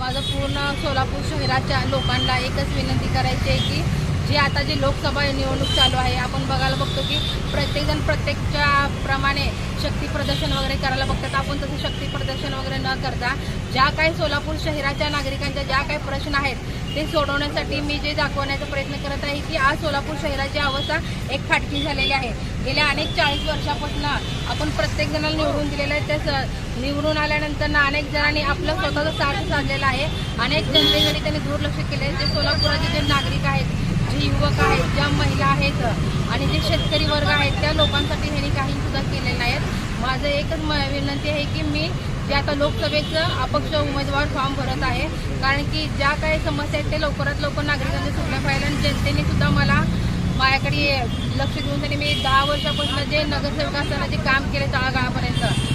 माझं पूर्ण सोलापूर शहराच्या लोकांना एकच विनंती करायची आहे की जे आता जी लोकसभा निवडणूक चालू आहे आपण बघायला बघतो की प्रत्येकजण प्रत्येकच्या प्रमाणे शक्ती प्रदर्शन वगैरे करायला बघतात. आपण तसं शक्ती प्रदर्शन वगैरे न करता ज्या काही सोलापूर शहराच्या नागरिकांच्या ज्या काही प्रश्न आहेत ते सोडवण्यासाठी मी जे दाखवण्याचा प्रयत्न करत आहे की आज सोलापूर शहराची अवस्था एक फाटकी झालेली आहे. गेल्या अनेक चाळीस वर्षापासून आपण प्रत्येक जणाला निवडून दिलेलं आहे. त्या स- निवडून आल्यानंतर ना अनेक जणांनी आपलं स्वतःचं साथ साधलेलं आहे. अनेक जनतेकडे त्यांनी दुर्लक्ष केले आहे. जे सोलापुराचे जे नागरिक आहेत जे युवक आहेत ज्या महिला आहेत आणि जे शेतकरी वर्ग आहेत त्या लोकांसाठी ह्यांनी काही सुद्धा केलेलं नाहीत माझं एकच म- विनंती आहे की मी जे आता लोकसभेचं अपक्ष उमेदवार फॉर्म भरत आहे कारण की ज्या काही समस्या आहेत ते लवकरात लवकर नागरिकांनी सुटल्या पाहिजे आणि जनतेने सुद्धा मला माझ्याकडे लक्ष देऊन त्यांनी मी दहा वर्षापासून जे नगरसेवक असताना जे काम केले तळागाळापर्यंत